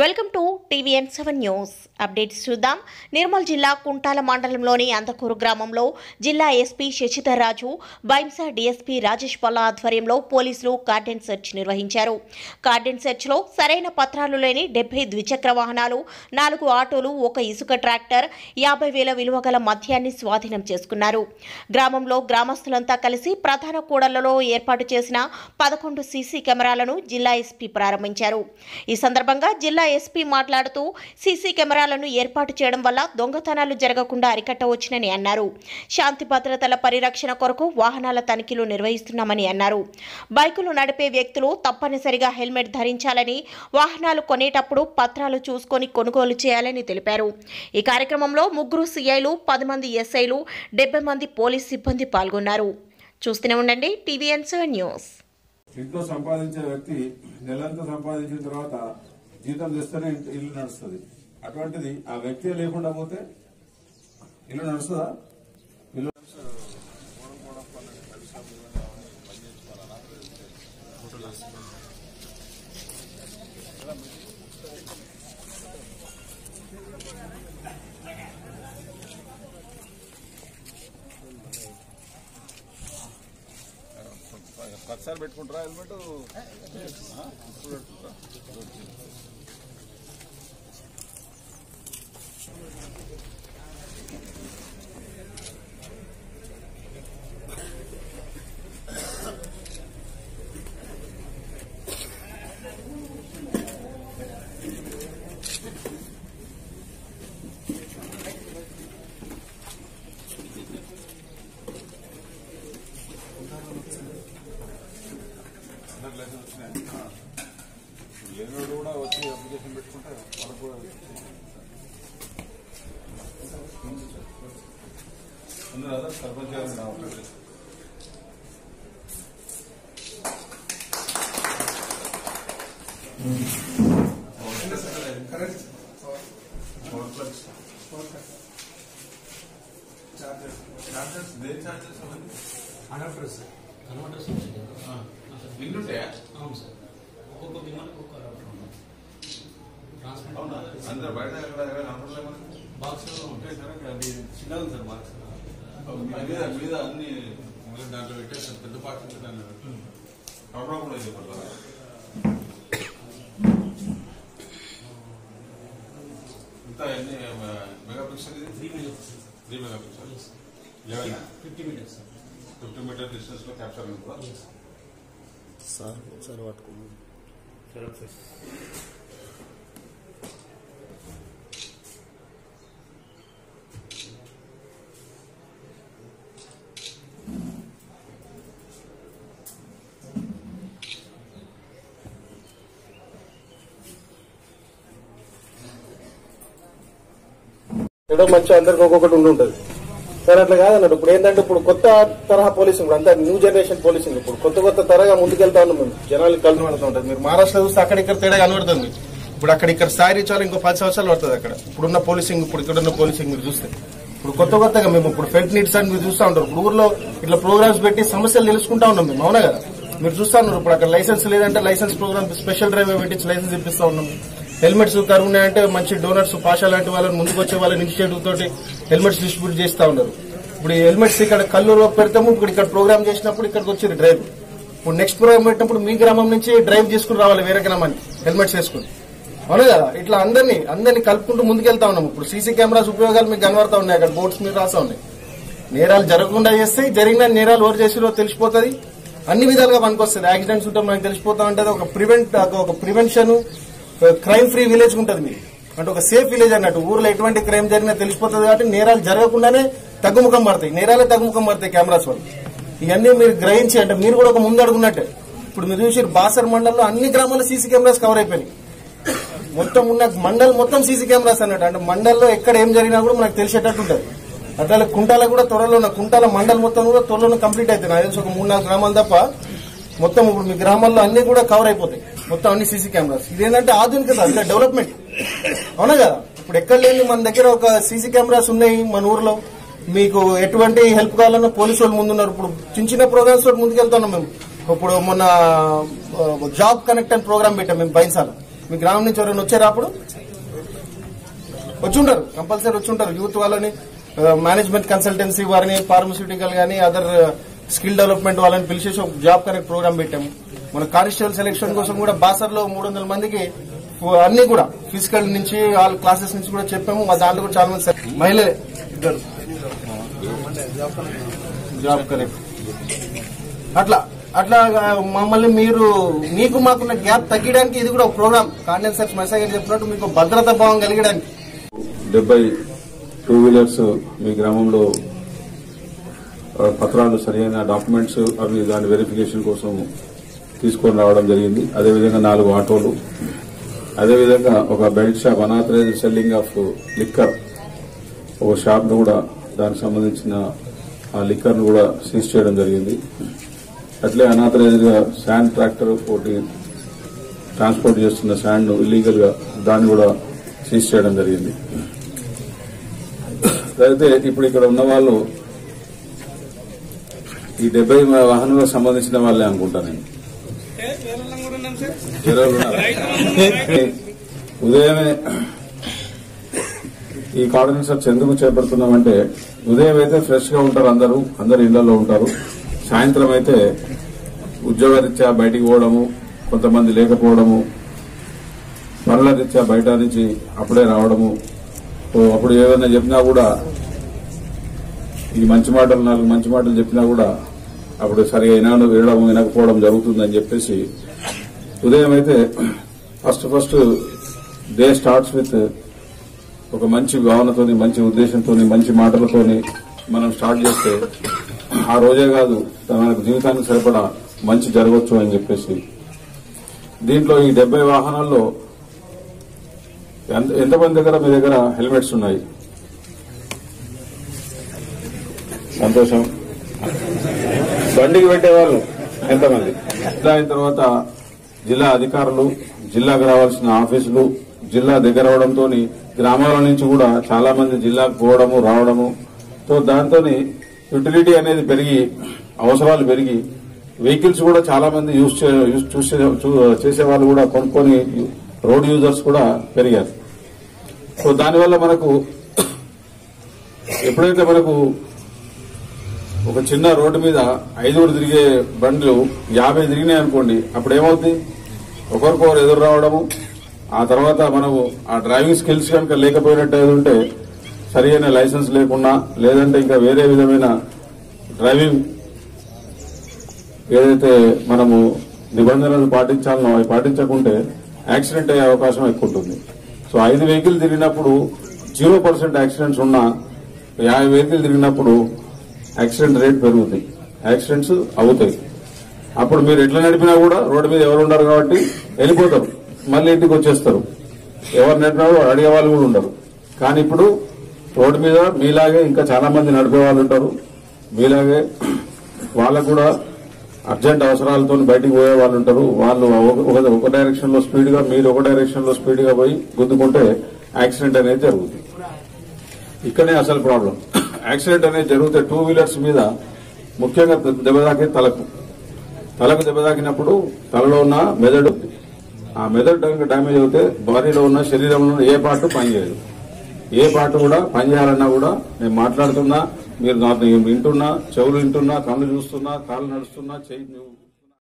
Welcome to TVN seven news. Updates చూద్దాం. నిర్మల్ జిల్లా కుంటాల మండలంలోని అందకూరు గ్రామంలో జిల్లా ఎస్పీ శశిధర్ రాజు బైంసా డీఎస్పీ రాజేష్ పల్లా ఆధ్వర్యంలో పోలీసులు కార్డెన్ సెర్చ్ నిర్వహించారు. కార్డెన్ సెర్చ్లో సరైన పత్రాలు లేని డెబ్బై ద్విచక్ర వాహనాలు నాలుగు ఆటోలు ఒక ఇసుక ట్రాక్టర్ యాభై వేల విలువ గల మద్యాన్ని స్వాధీనం చేసుకున్నారు. గ్రామంలో గ్రామస్తులంతా కలిసి ప్రధాన కూడళ్ళలో ఏర్పాటు చేసిన పదకొండు సీసీ కెమెరాలను జిల్లా ఎస్పీ ప్రారంభించారు. ఈ సందర్భంగా జిల్లా ఎస్పీ మాట్లాడుతూ సీసీ కెమెరాలను ఏర్పాటు చేయడం వల్ల దొంగతనాలు జరగకుండా అరికట్టవచ్చునని అన్నారు. శాంతి భద్రతల పరిరక్షణ కొరకు వాహనాల తనిఖీలు నిర్వహిస్తున్నామని అన్నారు. బైకులు నడిపే వ్యక్తులు తప్పనిసరిగా హెల్మెట్ ధరించాలని వాహనాలు కొనేటప్పుడు పత్రాలు చూసుకొని కొనుగోలు చేయాలని తెలిపారు. ఈ కార్యక్రమంలో ముగ్గురు సీఐలు పది మంది ఎస్ఐలు డెబ్బై మంది పోలీస్ సిబ్బంది పాల్గొన్నారు. చూస్తూనే ఉండండి టీవీఎన్ సెవెన్ న్యూస్. ఇంట్లో సంపాదించే వ్యక్తి నెలంతా సంపాదించిన తర్వాత జీతం తెస్తేనే ఇల్లు నడుస్తుంది. అటువంటిది ఆ వ్యక్తి లేకుండా పోతే ఇల్లు నడుస్తుందా ఇల్లు ఒకసారి పెట్టుకుంటారా? హెల్మెట్? అందరు లైసెన్స్ వచ్చినాయి లేనివాడు కూడా వచ్చి అప్లికేషన్ పెట్టుకుంటే వాళ్ళకు కూడా ఉంది కదా సర్పంచ్ గారు రావాలి చార్జెస్ దేని చార్జెస్ అవన్నీ కన్వర్టర్ సార్ కన్వర్టర్స్ వచ్చాయి కదా ఇల్లు ఉంటాయా అవును సార్ ఒక్కొక్క విమానం ఒక్కొక్క అందరు బయట బాక్స్లో ఉంటాయి సార్ అది చిన్నది సార్ బాక్స్ మీద మీద అన్ని దాంట్లో పెట్టేస్తారు పెద్ద పాత్ర దాంట్లో కవర్ కూడా చెప్పాలి ఇంత ఎన్ని మెగా పిక్సెల్ ఇది three minutes three mega pixel eleven fifty meters sir fifty meter డిస్టెన్స్లో క్యాప్చర్ కూడా సార్ ఒకసారి పట్టుకోండి ఏదో మంచి అందరికి ఒక్కొక్కటి ఉండి ఉంటుంది సరే అట్లా కాదన్నాడు. ఇప్పుడు ఏంటంటే ఇప్పుడు కొత్త తరహా పోలీసింగ్ ఇప్పుడు అంతా న్యూ జనరేషన్ పోలీసింగ్ ఇప్పుడు. కొత్త కొత్త తరగా ముందుకెళ్తా ఉన్నాం మేము. జనాలు కళ్ళు పడుతూ ఉంటుంది మీరు మహారాష్ట్ర చూస్తే అక్కడ ఇక్కడ తేడా కనబడుతుంది. ఇప్పుడు అక్కడ ఇక్కడ స్థాయి రీచ్ ఇంకో పది సంవత్సరాలు పడుతుంది అక్కడ. ఇప్పుడున్న పోలీసింగ్ ఇప్పుడు ఇక్కడ ఉన్న పోలీసింగ్ మీరు చూస్తే. ఇప్పుడు కొత్త కొత్తగా మేము ఇప్పుడు ఫెల్ట్ నీడ్స్ అని మీరు చూస్తూ ఉంటారు. ఇప్పుడు ఊర్లో ఇట్లా ప్రోగ్రామ్స్ పెట్టి సమస్యలు తెలుసుకుంటా ఉన్నాం మేము. అవునా కదా? మీరు చూస్తా ఉన్నారు. ఇప్పుడు అక్కడ లైసెన్స్ లేదంటే లైసెన్స్ ప్రోగ్రామ్ స్పెషల్ డ్రైవ్ పెట్టి లైసెన్స్ ఇప్పిస్తా ఉన్నాం. హెల్మెట్స్ కరువు ఉన్నాయంటే మంచి డోనర్స్ పాషా లాంటి వాళ్ళని ముందుకు వచ్చే వాళ్ళని ఇనిషియేటివ్ తోటి హెల్మెట్స్ డిస్ట్రిబ్యూట్ చేస్తా ఉన్నారు. ఇప్పుడు ఈ హెల్మెట్స్ ఇక్కడ కల్లూరులో పెడతాము ఇప్పుడు ఇక్కడ ప్రోగ్రామ్ చేసినప్పుడు ఇక్కడికి వచ్చారు డ్రైవ్ ఇప్పుడు నెక్స్ట్ ప్రోగ్రామ్ పెట్టినప్పుడు మీ గ్రామం నుంచి డ్రైవ్ చేసుకుని రావాలి వేరే గ్రామానికి హెల్మెట్స్ వేసుకుని. అవును కదా? ఇట్లా అందరినీ అందరినీ కలుపుకుంటూ ముందుకెళ్తా ఉన్నాము. ఇప్పుడు సీసీ కెమెరాస్ ఉపయోగాలు మీకు కనబడతా ఉన్నాయి అక్కడ బోర్డ్స్ మీద రాస్తా ఉన్నాయి. నేరాలు జరగకుండా చేస్తే జరిగిన నేరాలు ఎవరు చేసిరో తెలిసిపోతుంది. అన్ని విధాలుగా పనికొస్తుంది. యాక్సిడెంట్స్ ఉంటే మనకు తెలిసిపోతా ఉంటుంది. ఒక ప్రివెంట్ ఒక ప్రివెన్షన్ క్రైమ్ ఫ్రీ విలేజ్ ఉంటుంది మీరు అంటే ఒక సేఫ్ విలేజ్ అన్నట్టు. ఊర్లో ఎటువంటి క్రైమ్ జరిగినా తెలిసిపోతుంది కాబట్టి నేరాలు జరగకుండానే తగ్గుముఖం పడతాయి. నేరాలే తగ్గుముఖం పడతాయి కెమెరాస్ వల్ల. ఇవన్నీ మీరు గ్రహించి అంటే మీరు కూడా ఒక ముందడుగున్నట్టే ఇప్పుడు మీరు చూసి బాసర్ మండలంలో అన్ని గ్రామాల్లో సీసీ కెమెరాస్ కవర్ అయిపోయినాయి. మొత్తం ఉన్న మండల్ మొత్తం సీసీ కెమెరాస్ అన్నట్టు. అంటే మండల్లో ఎక్కడ ఏం జరిగినా కూడా మనకు తెలిసేటట్టు ఉంటుంది. అట్లా కుంటాల కూడా త్వరలో ఉన్న కుంటాల మండల్ మొత్తం కూడా త్వరలో కంప్లీట్ అవుతుంది. నాకు తెలిసి ఒక మూడు నాలుగు గ్రామాలు తప్ప మొత్తం ఇప్పుడు మీ గ్రామాల్లో అన్ని కూడా కవర్ అయిపోతాయి. మొత్తం అన్ని సీసీ కెమెరాస్. ఇదేంటంటే ఆధునికత అంటే డెవలప్మెంట్. అవునా కదా? ఇప్పుడు ఎక్కడ లేని మన దగ్గర ఒక సీసీ కెమెరాస్ ఉన్నాయి మన ఊర్లో. మీకు ఎటువంటి హెల్ప్ కావాలన్నా పోలీసు వాళ్ళు ముందున్నారు. ఇప్పుడు చిన్న చిన్న ప్రోగ్రామ్స్ తోటి ముందుకెళ్తున్నాం మేము. ఇప్పుడు మొన్న జాబ్ కనెక్ట్ అని ప్రోగ్రామ్ పెట్టాం మేము బైన్సాల. మీ గ్రామం నుంచి ఎవరైనా వచ్చారా అప్పుడు? వచ్చి ఉంటారు కంపల్సరీ వచ్చి ఉంటారు యూత్ వాళ్ళని మేనేజ్మెంట్ కన్సల్టెన్సీ వారిని ఫార్మస్యూటికల్ గానీ అదర్ స్కిల్ డెవలప్మెంట్ వాళ్ళని పిలిచేసి ఒక జాబ్ కనెక్ట్ ప్రోగ్రామ్ పెట్టాము. మన కానిస్టేబుల్ సెలెక్షన్ కోసం కూడా బాసర్లో మూడు వందల మందికి అన్ని కూడా ఫిజికల్ నుంచి వాళ్ళ క్లాసెస్ నుంచి కూడా చెప్పాము. మా దాంట్లో కూడా చాలా మంది మహిళలే. ఇద్దరు. జాబ్ కరెక్ట్ అట్లా అట్లా మమ్మల్ని మీరు మీకు మాకున్న గ్యాప్ తగ్గడానికి ఇది కూడా ఒక ప్రోగ్రామ్ కాండెన్సర్స్ మెసేజ్ చెప్పినట్టు మీకు భద్రత భావం కలిగడానికి. డెబ్బై టూ వీలర్స్ మీ గ్రామంలో పత్రాలు సరైన డాక్యుమెంట్స్ అవి దాని వెరిఫికేషన్ కోసం తీసుకొని రావడం జరిగింది. అదేవిధంగా నాలుగు ఆటోలు. అదేవిధంగా ఒక belt shop unauthorise selling of liquor ఒక షాప్ను కూడా దానికి సంబంధించిన ఆ లిక్కర్ను కూడా సీజ్ చేయడం జరిగింది. అట్లే అనాథరైజ్గా శాండ్ ట్రాక్టర్ ఒకటి ట్రాన్స్పోర్ట్ చేస్తున్న శాండ్ను ఇల్లీగల్గా దాన్ని కూడా సీజ్ చేయడం జరిగింది. అయితే ఇప్పుడు ఇక్కడ ఉన్న వాళ్ళు ఈ డెబ్బై వాహనాలకు సంబంధించిన వాళ్ళే అనుకుంటా నేను. ఉదయమే ఈ కార్డినేషన్స్ ఎందుకు చేపడుతున్నామంటే ఉదయం అయితే ఫ్రెష్గా ఉంటారు అందరూ అందరు ఇళ్ళలో ఉంటారు. సాయంత్రం అయితే ఉద్యోగరీత్యా బయటికి పోవడము కొంతమంది లేకపోవడము పనుల రీత్యా బయట నుంచి అప్పుడే రావడము. అప్పుడు ఏదైనా చెప్పినా కూడా ఈ మంచి మాటలు నాలుగు మంచి మాటలు చెప్పినా కూడా అప్పుడు సరిగా వినడం వినడం వినకపోవడం జరుగుతుందని చెప్పేసి ఉదయం అయితే first first day starts with ఒక మంచి భావనతోని మంచి ఉద్దేశంతోని మంచి మాటలతోని మనం స్టార్ట్ చేస్తే ఆ రోజే కాదు మనకు జీవితానికి సరిపడా మంచి జరగవచ్చు అని చెప్పేసి. దీంట్లో ఈ డెబ్బై వాహనాల్లో ఎంత- ఎంతమంది దగ్గర మీ దగ్గర హెల్మెట్స్ ఉన్నాయి? సంతోషం. బండికి పెట్టేవాళ్ళు ఎంతమంది? జిల్లా అయిన తర్వాత జిల్లా అధికారులు జిల్లాకు రావాల్సిన ఆఫీసులు జిల్లా దగ్గర అవడంతో గ్రామాల నుంచి కూడా చాలా మంది జిల్లాకు పోవడము రావడము సో దాంతో యూటిలిటీ అనేది పెరిగి అవసరాలు పెరిగి వెహికల్స్ కూడా చాలా మంది యూజ్ చే- యూజ్ చూసే చూ- చేసే వాళ్ళు కూడా కొనుక్కొని రోడ్ యూజర్స్ కూడా పెరిగారు. సో దానివల్ల మనకు ఎప్పుడైతే మనకు ఒక చిన్న రోడ్డు మీద ఐదుగురు తిరిగే బండ్లు యాభై తిరిగినాయి అనుకోండి అప్పుడు ఏమవుతుంది ఒకరికొకరు ఎదురు రావడము ఆ తర్వాత మనము ఆ డ్రైవింగ్ స్కిల్స్ కనుక లేకపోయినట్టు ఏది ఉంటే సరైన లైసెన్స్ లేకున్నా లేదంటే ఇంకా వేరే విధమైన డ్రైవింగ్ ఏదైతే మనము నిబంధనలు పాటించాలనో అవి పాటించకుంటే యాక్సిడెంట్ అయ్యే అవకాశం ఎక్కువ ఉంటుంది సో ఐదు వెహికల్ తిరిగినప్పుడు జీరో పర్సెంట్ యాక్సిడెంట్స్ ఉన్నా యాభై వెహికల్ తిరిగినప్పుడు యాక్సిడెంట్ రేట్ పెరుగుతాయి. యాక్సిడెంట్స్ అవుతాయి. అప్పుడు మీరు ఎట్లా నడిపినా కూడా రోడ్డు మీద ఎవరు ఉండరు కాబట్టి వెళ్ళిపోతారు. మళ్ళీ ఇంటికి వచ్చేస్తారు. ఎవరు నడిపినా కూడా అడిగే వాళ్ళు కూడా ఉండరు. కానీ ఇప్పుడు రోడ్డు మీద మీలాగే ఇంకా చాలా మంది నడిపే వాళ్ళు ఉంటారు. మీలాగే వాళ్ళకు కూడా అర్జెంట్ అవసరాలతో బయటికి పోయే వాళ్ళు ఉంటారు. వాళ్ళు ఒక- ఒక డైరెక్షన్లో స్పీడ్గా మీరు ఒక డైరెక్షన్లో స్పీడ్గా పోయి గుద్దుకుంటే యాక్సిడెంట్ అనేది జరుగుతుంది. ఇక్కడే అసలు ప్రాబ్లం యాక్సిడెంట్ అనేది జరిగితే టూ వీలర్స్ మీద ముఖ్యంగా దెబ్బతాకే తలకు. తలకు దెబ్బ తాకినప్పుడు తలలో ఉన్న మెదడు ఆ మెదడు కనుక డ్యామేజ్ అవుతే బాడీలో ఉన్న శరీరంలో ఉన్న ఏ పార్ట్ పనిచేయదు. ఏ పార్ట్ కూడా పనిచేయాలన్నా కూడా నేను మాట్లాడుతున్నా మీరు వింటున్నా చెవులు వింటున్నా కళ్ళు చూస్తున్నా కాళ్ళు నడుస్తున్నా చేయి నువ్వు